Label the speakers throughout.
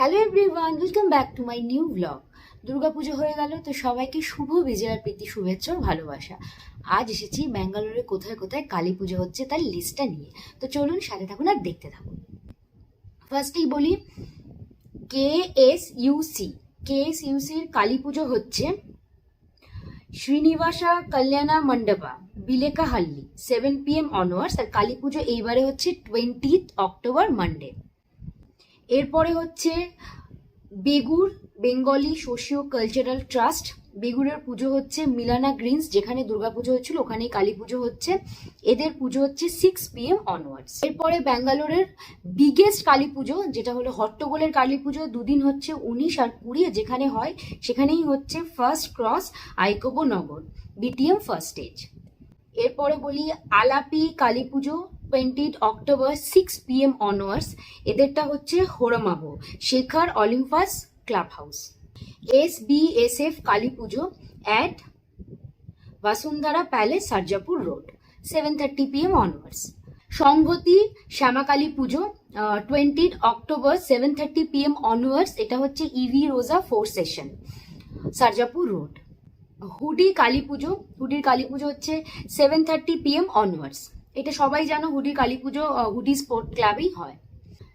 Speaker 1: Hello everyone welcome back to my new blog Durga Puja হয়ে গেল, তো সবাইকে শুভ বিজয়ার প্রীতি, শুভেচ্ছা ভালোবাসা। আজ এসেছি ব্যাঙ্গালোরে কোথায় কোথায় কালী পুজো হচ্ছে তার লিস্টটা নিয়ে। তো চলুন সাথে থাকুন আর দেখতে থাকুন। ফার্স্টেই বলি K S U C K S ইউসির Kali পুজো হচ্ছে Srinivasa Kalyana Mandapa Bilekahalli seven P M onwards আর কালী পুজো এইবারে হচ্ছে টোয়েন্টিথ অক্টোবর মানডে এরপরে হচ্ছে Begur, Bengali socio cultural trust. বেগুরের পুজো হচ্ছে মিলানা গ্রিনস, যেখানে দুর্গা পুজো হচ্ছিল, ওখানেই কালী পুজো হচ্ছে। এদের পুজো হচ্ছে সিক্স পি এম অনওয়ার্ডস এরপরে ব্যাঙ্গালোরের বিগেস্ট কালী পুজো, যেটা হলো হট্টগোলের কালী পুজো, দুদিন হচ্ছে উনিশ আর কুড়ি যেখানে হয়, সেখানেই হচ্ছে ফার্স্ট ক্রস আইকোবো নগর বিটিএম ফার্স্ট স্টেজ এরপরে বলি Alapi Kali Puja twentieth October six P M onwards এদেরটা হচ্ছে হোরামাবো শেখার Olympus club house S B S F Kali Puja at Vasundhara palace, Sarjapur road seven thirty P M onwards Sanghati Shyamakali Puja twentieth October seven thirty P M onwards এটা হচ্ছে ইভি রোজা four session Sarjapur road. Hoodi Kali Puja, হুডির Kali পুজো হচ্ছে seven thirty PM onwards এটা সবাই জানো hoodie Kali পুজো hoodie sport ক্লাবেই হয়।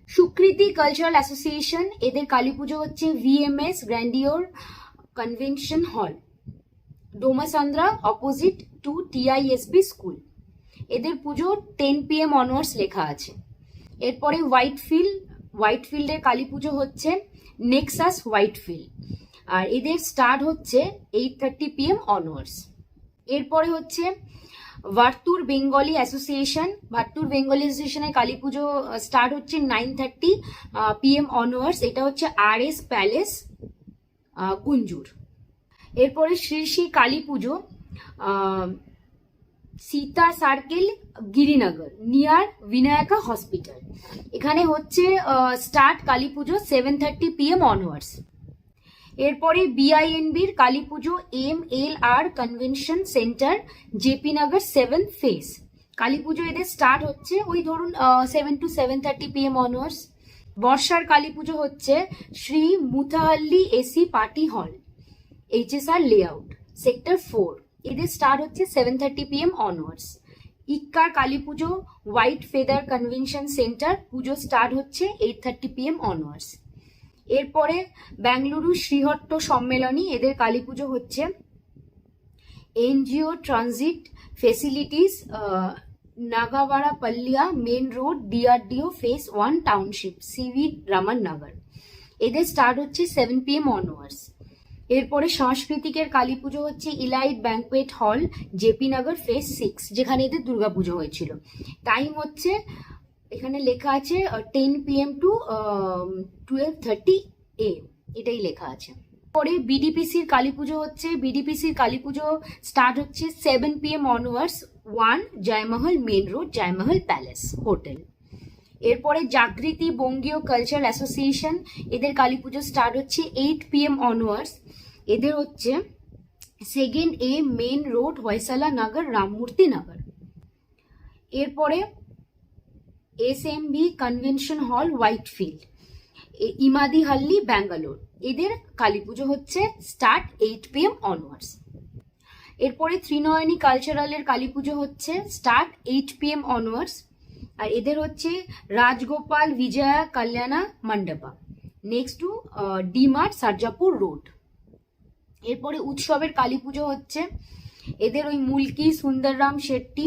Speaker 1: সুকৃতি cultural association, এদের কালী পুজো হচ্ছে VMS grandeur convention hall Domasandra opposite to TISB school এদের পুজো টেন পি এম অনার্স লেখা আছে। এরপরে হোয়াইট হোয়াইটফিল্ড হোয়াইটফিল্ডের কালী পুজো হচ্ছে নেক্সাস হোয়াইটফিল্ড আর এদের স্টার্ট হচ্ছে eight thirty P M onwards এরপরে হচ্ছে Varthur Bengali association Varthur Bengali অ্যাসোসিয়েশনের কালী পুজো স্টার্ট হচ্ছে নাইন থার্টি পিএম অনওয়ার্স এটা হচ্ছে আর এস প্যালেস কুঞ্জুর। এরপরে Shri Shri Kali Puja Sita circle Girinagar near Vinayaka hospital এখানে হচ্ছে স্টার্ট কালী পুজো সেভেন থার্টি পিএম অনওয়ার্স এরপরে বিআইএনবির Kali Puja M L R convention centre JP Nagar seven phase Kali Puja এদের start হচ্ছে ওই ধরুন seven to seven thirty P M onwards বর্ষার কালী পুজো হচ্ছে Shri Muthahalli AC party hall HSR layout sector four এদের start হচ্ছে seven thirty P M onwards ইক্কার Kali Puja white feather convention centre পুজো start হচ্ছে eight thirty P M onwards এরপরে বেঙ্গলুরু শ্রীহট্ট সম্মেলনী, এদের কালী পুজো হচ্ছে। NGO transit facilities Nagawara Palliya main road, DRDO phase one township, CV Raman Nagar এদের start হচ্ছে seven P M onwards. এরপরে সাংস্কৃতিকের কালী পুজো হচ্ছে elite banquet hall, JP Nagar phase six, যেখানে এদের দুর্গাপুজো হয়েছিল। টাইম হচ্ছে এখানে লেখা আছে ten PM to twelve thirty এ এটাই লেখা আছে। পরে বিডিপিসির কালী পুজো হচ্ছে বিডিপিসির কালী পুজো স্টার্ট হচ্ছে seven PM onwards one Jayamahal main road Jayamahal palace hotel এরপরে জাগৃতি বঙ্গীয় কালচার অ্যাসোসিয়েশন এদের কালী পুজো স্টার্ট হচ্ছে এইট পিএম অনওয়ার্স এদের হচ্ছে second A main road Hoysala Nagar Rammurthy Nagar এরপরে S M B convention hall Whitefield Immadi Halli Bangalore এদের কালী পুজো হচ্ছে start eight P M onwards এরপরে ত্রিনয়নী কালচারালের কালী পুজো হচ্ছে start eight P M onwards আর এদের হচ্ছে Rajagopal, Vijaya, Kalyana Mandapa. Next to DMart Sarjapur road এরপরে উৎসবের কালী পুজো হচ্ছে এদের ওই মুলকি, সুন্দররাম, শেট্টি।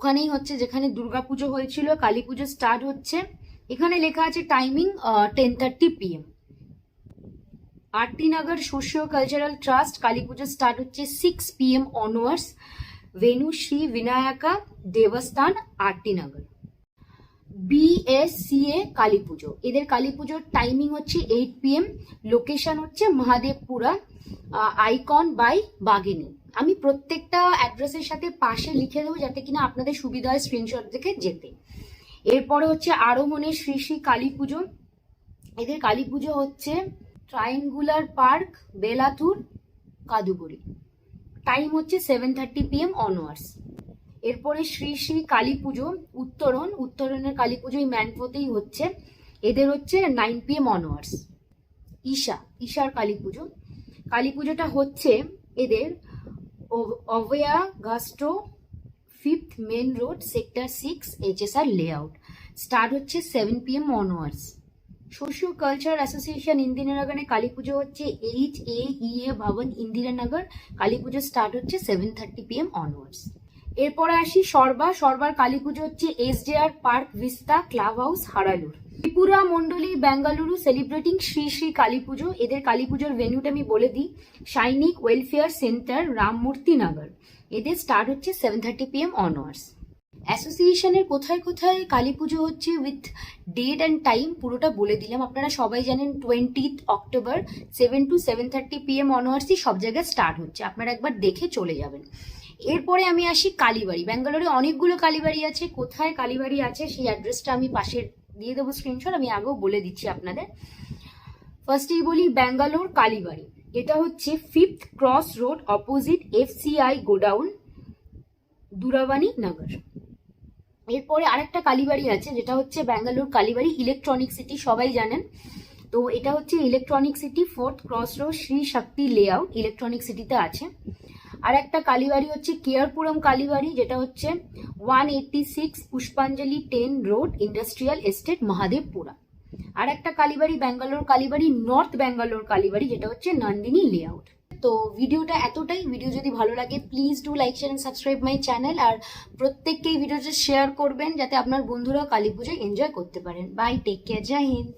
Speaker 1: ওখানেই হচ্ছে যেখানে দুর্গা পুজো হয়েছিল কালী পুজো স্টার্ট হচ্ছে। এখানে লেখা আছে timing ten thirty PM RT Nagar socio cultural trust Kali Puja start হচ্ছে six PM onwards venue Shri Vinayaka Devasthana RT Nagar BSCA Kali Puja এদের কালী পুজোর টাইমিং হচ্ছে এইট পিএম লোকেশন হচ্ছে মহাদেবপুরা আইকন বাই বাগিনী আমি প্রত্যেকটা অ্যাড্রেসের সাথে পাশে লিখে দেবো যাতে কিনা আপনাদের সুবিধা হয় স্ক্রিনশট থেকে যেতে। এরপরে হচ্ছে আরও মনে শ্রী শ্রী কালী পুজো। এদের কালী পুজো হচ্ছে triangular park Belathur Kadugodi. Time হচ্ছে সেভেন থার্টি পিএম অনওয়ার্স এরপরে শ্রী শ্রী কালী পুজো, উত্তরণ। উত্তরণের কালী পুজো এই হচ্ছে। এদের হচ্ছে নাইন পিএম অনওয়ার্স ঈশা, ঈশার কালী পুজো। কালী পুজোটা হচ্ছে এদের Abhaya গাস্টো fifth main road sector six HSR layout start হচ্ছে seven PM onwards socio culture association ইন্দিরানগরে Kali পুজো হচ্ছে এইচ এ ই ভবন ইন্দিরানগর কালী পুজো স্টার্ট হচ্ছে সেভেন থার্টি পিএম অনওয়ার্ডস এরপরে আসি সর্বা। সর্বার কালী পুজো হচ্ছে S J R park, Vista, club house, Haralur. Tripura Mandali Bengaluru, celebrating Shri Shri Kali Pujo. এদের কালী পুজোর ভেন্যুটা আমি বলে দিই। Sainik welfare centre, Rammurthy Nagar. এদের স্টার্ট হচ্ছে সেভেন থার্টি পিএম অনওয়ার্স অ্যাসোসিয়েশনের কোথায় কোথায় কালী পুজো হচ্ছে উইথ ডেট অ্যান্ড টাইম পুরোটা বলে দিলাম। আপনারা সবাই জানেন twentieth October seven to seven thirty PM অনওয়ার্সই সব জায়গায় স্টার্ট হচ্ছে। আপনারা একবার দেখে চলে যাবেন। এরপরে আমি আসি কালীবাড়ি, ব্যাঙ্গালোরে অনেকগুলো কালীবাড়ি আছে, কোথায় কালীবাড়ি আছে সেই অ্যাড্রেসটা আমি পাশে দিয়ে দেবো স্ক্রিনশট আমি আগেও বলে দিচ্ছি আপনাদের। ফার্স্টেই বলি ব্যাঙ্গালোর কালীবাড়ি, এটা হচ্ছে fifth cross road opposite FCI godown Doorvani Nagar. এরপরে আরেকটা কালীবাড়ি আছে, যেটা হচ্ছে ব্যাঙ্গালোর কালীবাড়ি ইলেকট্রনিক সিটি সবাই জানেন। তো এটা হচ্ছে electronic city fourth cross road Shri Shakti layout electronic সিটিতে আছে। আর একটা কালীবাড়ি হচ্ছে কেয়ারপুরম কালীবাড়ি, যেটা হচ্ছে one eighty six Pushpanjali ten road industrial estate Mahadevapura. আর একটা কালীবাড়ি, ব্যাঙ্গালোর কালীবাড়ি নর্থ ব্যাঙ্গালোর কালীবাড়ি, যেটা হচ্ছে নন্দিনী লেআউট তো ভিডিওটা এতটাই। ভিডিও যদি ভালো লাগে please do like share and subscribe my channel আর প্রত্যেককেই ভিডিওটা শেয়ার করবেন, যাতে আপনার বন্ধুরাও কালী পুজোয় এনজয় করতে পারেন। Bye take care Jai Hind